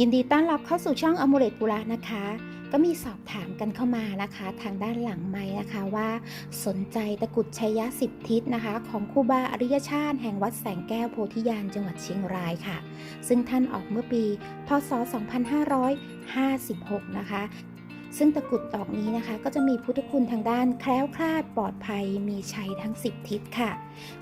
ยินดีต้อนรับเข้าสู่ช่องอมูเลตปุระนะคะ ก็มีสอบถามกันเข้ามานะคะ ทางด้านหลังไม้นะคะว่า สนใจตะกุดชัยยะสิบทิศนะคะ ของครูบาอริยชาติแห่งวัดแสงแก้วโพธิญาณจังหวัดเชียงรายค่ะ ซึ่งท่านออกเมื่อปี พศ 2556 นะคะ ซึ่งตะกรุดดอกนี้นะคะ ก็จะมีพุทธคุณทางด้านแคล้วคลาดปลอดภัยมีชัยทั้ง 10 ทิศค่ะ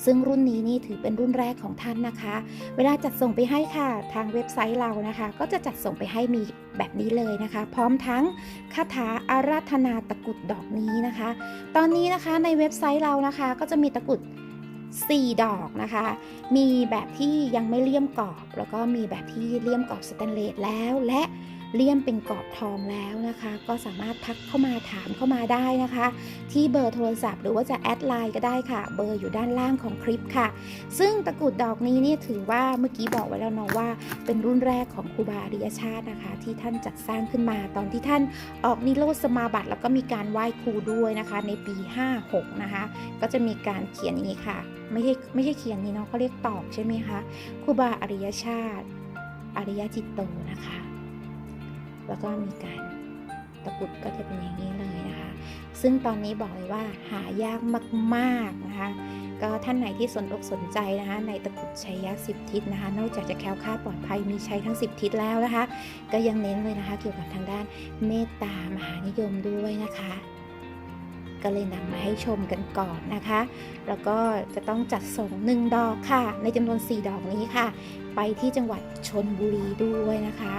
ซึ่งรุ่นนี้นี่ถือเป็นรุ่นแรกของท่านนะคะ เวลาจัดส่งไปให้ค่ะ ทางเว็บไซต์เรานะคะ ก็จะจัดส่งไปให้มีแบบนี้เลยนะคะ พร้อมทั้งคาถาอาราธนาตะกรุดดอกนี้นะคะ ตอนนี้นะคะในเว็บไซต์เรานะคะก็จะมีตะกรุด4 ดอกนะคะ มีแบบที่ยังไม่เลี่ยมกรอบ แล้วก็มีแบบที่เลี่ยมกรอบสแตนเลสแล้ว และ เลี่ยมเป็นกรอบทองแล้วนะคะ ก็สามารถทักเข้ามาถามเข้ามาได้นะคะ ที่เบอร์โทรศัพท์หรือว่าจะแอดไลน์ก็ได้ค่ะ เบอร์อยู่ด้านล่างของคลิปค่ะ ซึ่งตะกุดดอกนี้เนี่ยถือว่าเมื่อกี้บอกไว้แล้วเนาะว่า เป็นรุ่นแรกของครูบาอริยชาตินะคะ ที่ท่านจัดสร้างขึ้นมาตอนที่ท่านออกนิโรธสมาบัติ แล้วก็มีการไหว้ครูด้วยนะคะ ในปี 56 นะคะ ก็จะมีการเขียนอย่างนี้ค่ะ ไม่ใช่ไม่ใช่เขียนนี้เนาะเขาเรียกตอกใช่ไหมคะครูบาอริยชาติอริยจิตโตนะคะ แล้วก็มีการตะกุดก็จะเป็นอย่างนี้เลยนะคะ ซึ่งตอนนี้บอกเลยว่าหายากมากๆนะคะ ก็ท่านไหนที่สนอกสนใจนะคะ ในตะกุดชัยยะสิบทิศนะคะ นอกจากจะแคล้วคลาดปลอดภัยมีใช้ทั้ง 10 ทิศแล้วนะคะ ก็ยังเน้นเลยนะคะ เกี่ยวกับทางด้านเมตตามหานิยมด้วยนะคะ ก็เลยนำมาให้ชมกันก่อนนะคะ แล้วก็จะต้องจัดส่งหนึ่งดอกค่ะ ในจำนวน 4 ดอกนี้ค่ะ ไปที่จังหวัดชนบุรีด้วยนะคะ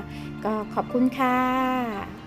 ก็ขอบคุณค่ะ